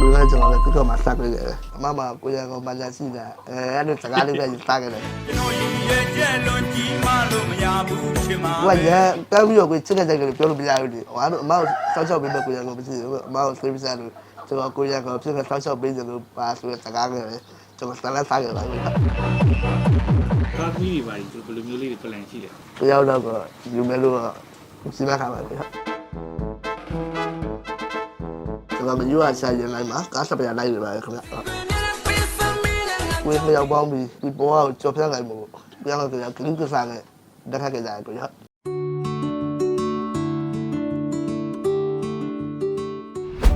လူကကျွန်တော်လည်းကတော့မှစခဲ့တယ်အမမကိုရကောင်မလာရှိတာအဲအဲ့လိုစကားလေးပဲစခဲ့တယ်ကျွန်တော်ရင်ရဲ့ကျက်လွန်ကြီးမလို့မရဘူးချင်ပါဟိုကရတောက်ပြီးတော့ကိုချစ်တဲ့တဲ့ကလေးပြောလို့မရဘူးလေဟိုအဲ့လိုအမကိုစောက်ချောက်ပေးတဲ့ကိုရကောင်မရှိဘူးအမကိုဆွေးပြစားလို့ကျွန်တော်ကိုရကောင်ဖြစ်တဲ့စောက်ချောက်ပေးတယ်လို့ပါဆိုတဲ့စကားကလည်းကျွန်တော်စမ်းလက်စားခဲ့ပါဘူးကားကြီးတွေပါဒီဘယ်လိုမျိုးလေးတွေ plan ရှိတယ်ကိုရောက်တော့ယူမယ်လို့စီမံခါပါလေ ကျွန်တော်ယူအဆိုင်ရင်လိုက်မှာကားစပယ်လိုက်နေပါလေခင်ဗျကိုယ်မရောက်ပေါင်းပြီးဒီဘောကိုကြော်ဖြတ်လိုက်မို့ပြောင်းတော့ကလူကစားခဲ့တက်ခတ်ကြတယ်ကိုရ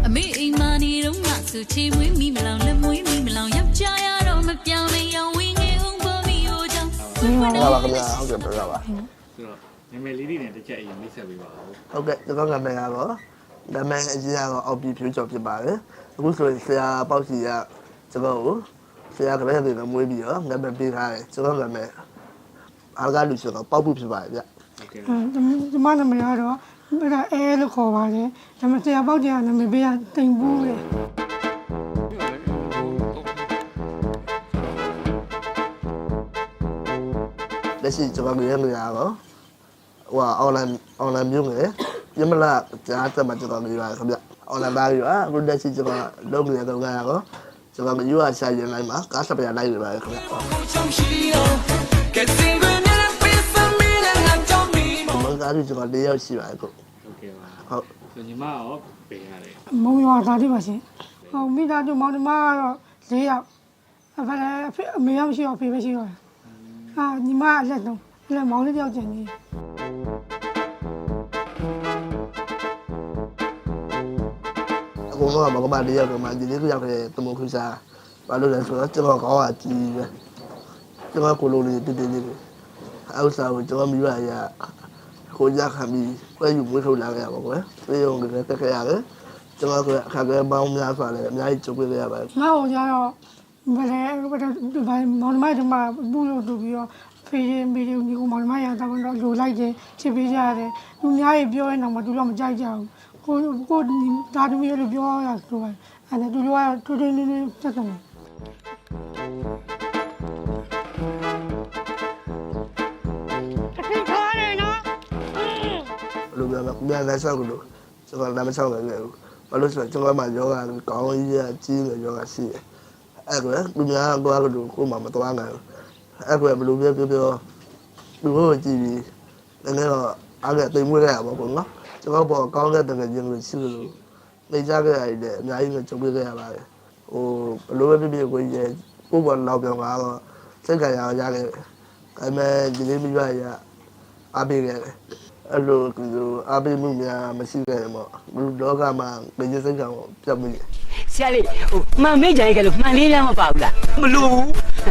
အမေအိမ်မာနေတော့ငါဆိုချေမွေးမိမလောင်လက်မွေးမိမလောင်ယောက်ျားရတော့မပြောင်းမရောင်ဝင်းငယ်ဦးပေါ်ပြီးဟိုကြောင့်ဟုတ်ပါခင်ဗျာဟုတ်ကဲ့ပြပါပါဆိုတော့နာမည်လေးတွေနဲ့တစ်ချက်အရင်မိတ်ဆက်ပေးပါဦးဟုတ်ကဲ့ကျွန်တော်ကမယ်ကတော့ နာမည်အကြီးကတော့အောက်ပြီးဖြူကျော်ဖြစ်ပါတယ်အခုဆိုရင်ဆရာပေါ့စီကကျွန်တော်ကိုဆရာကလည်းဒီကမွေးပြီးတော့နာမည်ပေးထားတယ်ကျွန်တော်နာမည်အားကလူဆိုတော့ပေါ့ဘူးဖြစ်ပါတယ်ဗျဟုတ်ကဲ့ဒီမနာမည်ကတော့အဲ့ဒါအဲလို့ခေါ်ပါတယ်ဒါပေမဲ့ဆရာပေါက်တဲ့နာမည်ပေးကတိမ်ဘူးလေလက်ရှိကျွန်တော်တို့ရဲ့နေရာတော့ဟို online online မျိုးငယ် ရမလားကြားတက်မှာကျွန်တော်နေပါခင်ဗျ online သားပြီးတော့အခုလက်ရှိကျွန်တော်လုပ်နေတဲ့ကောင်ကတော့ကျွန်တော်ယူအဆိုင်ရင်လိုက်မှာကားစပယ်လိုက်နေပါခင်ဗျကစင်ဝင်နေပေးဖမီလာငါကြောင့်မီမင်္ဂလာကြီးကျွန်တော်၄ယောက်ရှိပါတယ်ခုဟုတ်ကဲ့ပါဟုတ်ဆိုညီမရောပေးရတယ်မုံရွာသားတိပါရှင်ဟိုမိသားစုမောင်နှမကတော့၄ယောက်အဖေလည်းအဖေအမေရောက်ရှိတော့အဖေပဲရှိတော့တယ်အာညီမအလက်တော့လက်မောင်လေးတယောက်ကျန်နေအ ကုန်လုံးကမကမ၄ယောက်တော့မှဒီလေးယောက်ရဲ့တမုတ်ခွစားဘာလို့လဲဆိုတော့ကျွန်တော်ကောင်းတာကြီးပဲကျွန်တော်ကိုလိုလေးတည်တည်လေးပဲအောက်စားကိုကျွန်တော်မိဘရကိုကြခံပြီးပွဲယူမွေးထုတ်လာခဲ့ရပါကွယ်သေရုံကလည်းတက်ခဲ့ရတယ်ကျွန်တော်ကအခါကပေါင်းများစွာလည်းအများကြီးကြုံတွေ့ခဲ့ရပါတယ်ငါ့ကိုကြတော့ဘယ်လဲဘာမောင်နှမတို့မှပူလို့တူပြီးတော့ဖေးရင်မေးရင်ဒီကမောင်နှမရတာတော့လိုလိုက်တယ်ချစ်ပေးကြရတယ်သူများရေပြောရင်တော့မသူတော့မကြိုက်ကြဘူး ကိုကိုဒါတမီးလို့ပြောရဆိုတယ်အဲ့ဒါသူတို့ကထွေးထွေးလေးလေးတက်တယ်ဘယ်လိုပြောလဲပြန်လက်ဆောက်လို့ကျွန်တော်လက်မဆောက်နိုင်ဘူးဘာလို့ဆိုတော့ကျွန်တော်မှယောဂကောင်းကြီးရကြီးရယောဂရှိတယ်အဲ့ကွယ်လူများကတော့ကိုကိုမှမတော်နိုင်ဘူးအဲ့ကွယ်ဘယ်လိုပြောပြောပြောလူကိုကြည့်ပြီးလည်းတော့အားကတိမ်မွေးခဲ့ရပါဘောနော် ကျွန်တော်ပေါ်ကောင်းတဲ့တကယ်ချင်းလို့ရှိလို့နေကြခဲ့ရတယ်အများကြီးပဲကြုံတွေ့ခဲ့ရပါတယ်ဟိုဘယ်လိုပဲဖြစ်ဖြစ်ကိုကြီးကိုပေါ်လောက်ပြောင်းတော့စိတ်ကြရရခဲ့ဒါပေမဲ့ဒီလေးမိဘရအားပေးခဲ့တယ်အဲ့လိုကလိုအပိမှုများမရှိခဲ့ရင်ပေါ့ဘလူလောကမှာငရေစိတ်ကောင်ပြတ်မိတယ်ဆရာလေးဟိုမှန်မေးကြရင်ကလို့မှန်လေးများမပါဘူးလားမလို့ဘူး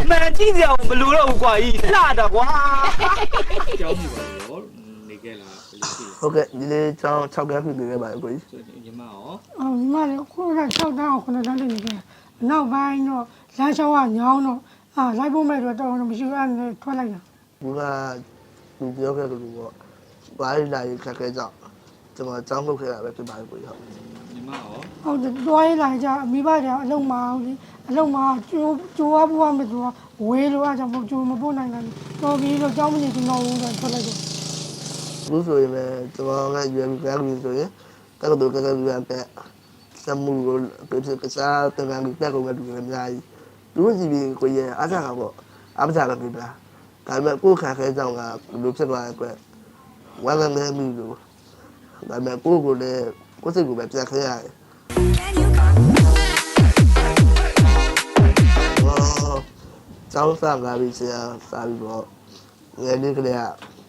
မန်ကြည့်စရာမလို့တော့ဘူးကွာကြီးလှတာကွာကြောင်းပြီပါရောနေ ခဲ့လားဘယ်လိုရှိလဲဟုတ်ကဲ့ဒီလေးချောင်း6ကန်းပြည့်ခဲ့ပါကိုကြီးဆိုညီမရောအော်ဒီမှာလေခုနက6တန်းအောင်9တန်းလေးနေကြနောက်ပိုင်းတော့လမ်းလျှောက်ကညောင်းတော့အာလိုက်ဖို့မဲ့တော့တော့မရှိဘူးအဲ့ဒါထွက်လိုက်တာဘူးကလူပြောခဲ့ကလူပေါ့ဘာလို့လာရခက်ခဲကြောင့်ကျွန်တော်ကြောင်းလုပ်ခဲ့တာပဲဖြစ်ပါတယ်ကိုကြီးဟုတ်ညီမရောဟုတ်တယ်တွားရလာကြမိဘတွေအလုံးမအောင်လေအလုံးမကျိုးကျိုးအပူအမတူဝေးလို့အကြောင်းကျိုးမပို့နိုင်တယ်တော်ပြီတော့ကြောင်းမနေကျွန်တော်ဦးတော့ထွက်လိုက်တယ် ဘူးဆိုရင်လည်းကျွန်တော်ကရွယ်ပြီးကန်းပြီးဆိုရင်တက္ကသိုလ်ကကပြီးပဲစမှုကိုပြပြကစားတကန်းပြီးတက်ကုန်တဲ့လူတွေအများကြီးလူကြီးပြီးကိုကြီးအားစားတာပေါ့အားစားတာပြပါဒါပေမဲ့ကိုခါခဲကြောင့်ကလူဖြစ်သွားတဲ့အတွက်ဝမ်းလည်းမီလို့ဒါပေမဲ့ကိုကိုလည်းကိုစိတ်ကိုပဲပြန်ခဲရတယ်အော်ကျောင်းစားလာပြီးဆရာစားပြီးတော့ငယ်လေးကလေးက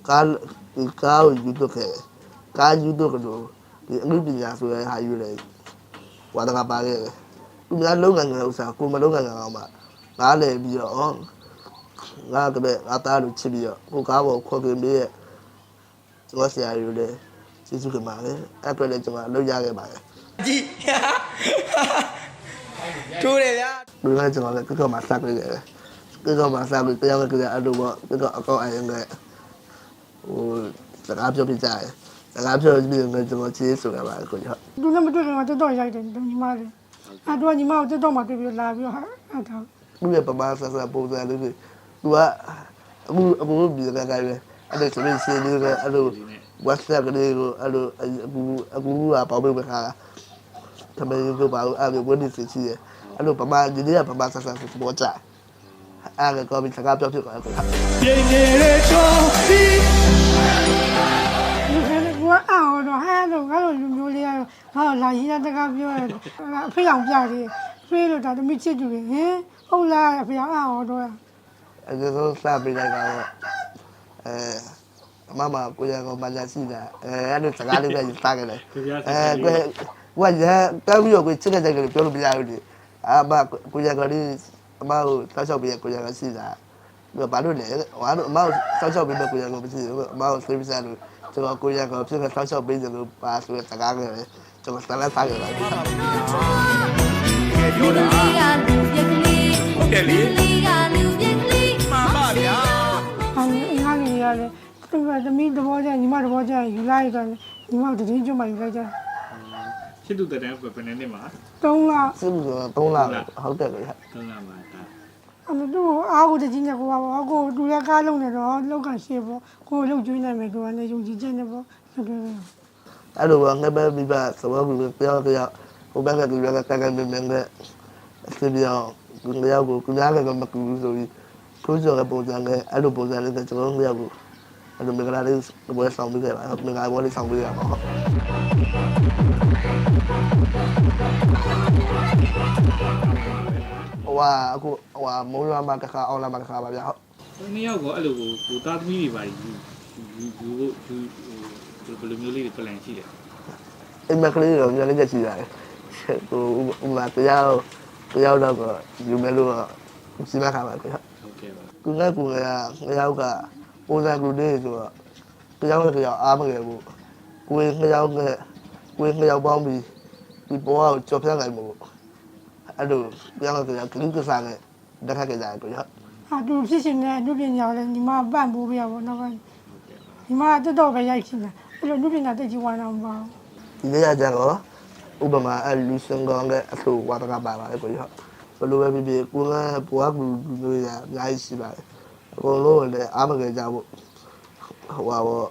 ကားဒီကားကိုယူတော့ခဲ့ကားယူတော့ကလို့ဒီအမှုပညာဆိုရဲဟာယူလေဝါဒကပါခဲ့တယ်သူများလုံးငန်းငယ်ဥစ္စာကိုမလုံးငန်းငယ်အောင်မှငားလေပြီးတော့အော်ငါကပဲငါသားလို့ချစ်ပြီးတော့ကိုကားပေါ်ခေါ်ပြမေးရဲ့ကျွန်တော်ဆရာယူလေကျေးဇူးတင်ပါတယ်အဲ့အတွက်လည်းကျွန်တော်အလုပ်ရခဲ့ပါတယ်ကြည့်ထိုးတယ်ဗျာလူကကျွန်တော်လည်းကကမှစခဲ့တယ်ကကမှစပြီးတရားကလည်းအဲ့လိုပေါ့ကကအကောက်အရင်က ဟိုစကားပြောပြကြတယ်စကားပြောပြီးတော့ကျွန်တော်ချေးဆိုရပါတယ်ကိုကြီးဟုတ်သူလည်းမတွေ့ခင်မှာတော်တော်ရိုက်တယ်ညီမလေးအဲတော့ညီမကိုတက်တော့မှတွေ့ပြီးလာပြီးတော့ဟာအဲ့ဒါသူ့ရဲ့ပမာဆက်ဆက်ပုံစံလေးတွေသူကအခုအခုပြည်ကကပဲအဲ့ဒါဆိုရင်စီလေးကအဲ့လို WhatsApp ကလေးကိုအဲ့လိုအခုအခုကပေါပေးမခါတမန်ကိုပါအဲ့လိုဝတ်နေစီချီရဲ့အဲ့လိုပမာဒီနေ့ကပမာဆက်ဆက်ပေါ်ကြ အဲ့ဒါကောပြီးစကားပြောဖြစ်သွားတယ်ပြင်းနေတဲ့ချောဒီဒီကနေ့ကအော်တော့ဟာတော့ငါတို့လူမျိုးလေးကတော့ဟာလာရင်းတဲ့တကားပြောရအဖေအောင်ပြတယ်ဖေးလို့ဒါတမိချစ်သူဟင်ဟုတ်လားအဖေအော်တော့အဲ့ဒါဆိုစပေးလိုက်တော့အဲမမကိုရကောမလာစီတာအဲအဲ့လိုစကားလေးပဲစားခဲ့တယ်အဲကိုဝါရတောင်းပြီးတော့ကိုချစ်တဲ့ကြိုင်ပြောလို့မရဘူးဒီ အာမကိုရကောလေးအမကိုတောက်လျှောက်ပြီးကိုရကောစီတာဘာလို့လဲဘာလို့အမကိုတောက်လျှောက်ပြီးကိုရကောမရှိဘူးအမကိုစိတ်မစားလို့ကျွန်တော်ကိုရကောဖြစ်တဲ့တောက်လျှောက်ပြီးတယ်လို့ပါဆိုတဲ့စကားကလည်းကျွန်တော်စမ်းစားခဲ့တာပြောတာဟုတ်တယ်လေမှန်ပါဗျာအင်းအင်္ဂါနေရတယ်သူကသမီးသဘောကျညီမသဘောကျယူလိုက်တော့ညီမတို့တည်င်းကျွတ်မှယူလိုက်ကြချစ်သူတဲ့တန်းဘယ်နှစ်နှစ်မှာ တုံးလားစစ်မှုဆိုတော့3လဟုတ်တယ်လေသုံးလမှာဒါအမတို့အားကိုတကြီးနဲ့ကိုပါဘောကိုတူရကားလုံးနေတော့လောက်ကရှေ့ပေါ့ကိုလှုပ်ကျွေးနိုင်မယ်ကိုကလည်းယုံကြည်ချက်နဲ့ပေါ့ဟုတ်တယ်အဲ့လိုကငါပဲမိဘသဘောကူပြောကြဟိုဘက်ကကူရကတက်ကမင်းမင်းကအစီပြောင်းကူရကိုကူရကမကူဆိုပြီးကိုကျော်ကပုံစံနဲ့အဲ့လိုပုံစံလေးကကျွန်တော်တို့ရကိုအဲ့လိုမင်္ဂလာလေးဘယ်ဆောင်ပြီးခဲ့ပါမင်္ဂလာဘောလေးဆောင်ပြီးရပါဟုတ် ဟိုဟာအခုဟိုဟာမိုးရွာမှာတစ်ခါအောင်လာမှာတစ်ခါပါဗျာဟုတ်နှစ်ယောက်ကောအဲ့လိုကိုကိုသားသမီးတွေပါယူယူယူယူဟိုဘယ်လိုမျိုးလေးတွေ plan ရှိတယ်အိမ်မကလေးတော့ညနေချက်ရှိရတယ်ဟိုဥမာတရားတရားတော့ကယူမယ်လို့စီမခါပါခင်ဗျာဟုတ်ကဲ့ပါကုငါကုငါငယောက်ကပုံစံကူလေးဆိုတော့တရားနဲ့တရားအားမငယ်ဘူးကိုယ်ငယောက်ကကိုယ်ငယောက်ပေါင်းပြီးဒီပေါ်ကိုကြော်ဖြတ်နိုင်မို့ အဲ့လိုတရားနဲ့တရားကလေးကစားနဲ့တက်ခတ်ကြတယ်ခင်ဗျာအတူဖြစ်ရှင်တဲ့အမှုပညာကိုလည်းညီမပန့်ပိုးပြရပါတော့ညီမတက်တော့ပဲရိုက်ချင်တယ်အဲ့လိုအမှုပညာတက်ကြီးဝါတော့မပါဘူးဒီနေ့ကကြတော့ဥပမာအလူစင်ကောင်ကအဆိုဝါတကပါပါလေကိုရဘလိုပဲဖြစ်ဖြစ်ကိုကဘွားကူလူရအများကြီးရှိပါတယ်အကုန်လုံးလည်းအားမကြကြဘူးဟိုပါဘော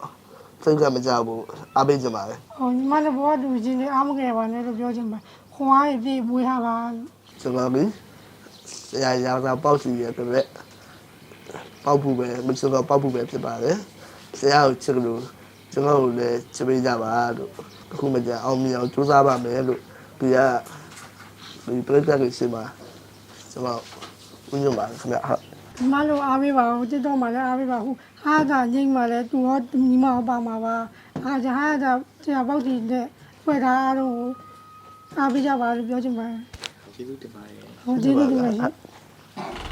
စိတ်ကမကြဘူးအားပေးကြပါလေဟိုညီမလည်းဘဝတူချင်းလေးအားမငယ်ပါနဲ့လို့ပြောချင်ပါခွန်အားပြည့်မွေးထားပါကျွ န်တော်ကဆရာရာသာပေါက်စီရတဲ့ပေါက်ဖို့ပဲမစတော့ပေါက်ဖို့ပဲဖြစ်ပါတယ်ဆရာကိုချစ်လို့ကျွန်တော်တို့လည်းချစ်ပေးကြပါလို့အခုမှကြအောင်မြင်အောင်ကြိုးစားပါမယ်လို့ဒီကဒီပြိတ္တကိုရှိမှာကျွန်တော်ဦးညွှန်ပါခင်ဗျဟုတ်ညီမတို့အားပေးပါဦးတက်တော့မှလည်းအားပေးပါဦးဟာသာငိမ့်မှလည်းသူရောညီမရောပါမှာပါအားကြဟာသာဆရာပေါက်တီနဲ့ဖွဲ့ထားအားလုံးကိုအားပေးကြပါလို့ပြောချင်ပါတယ် ကျေးဇူးတင်ပါတယ်ဟိုကျေးဇူးတင်ပါရှင်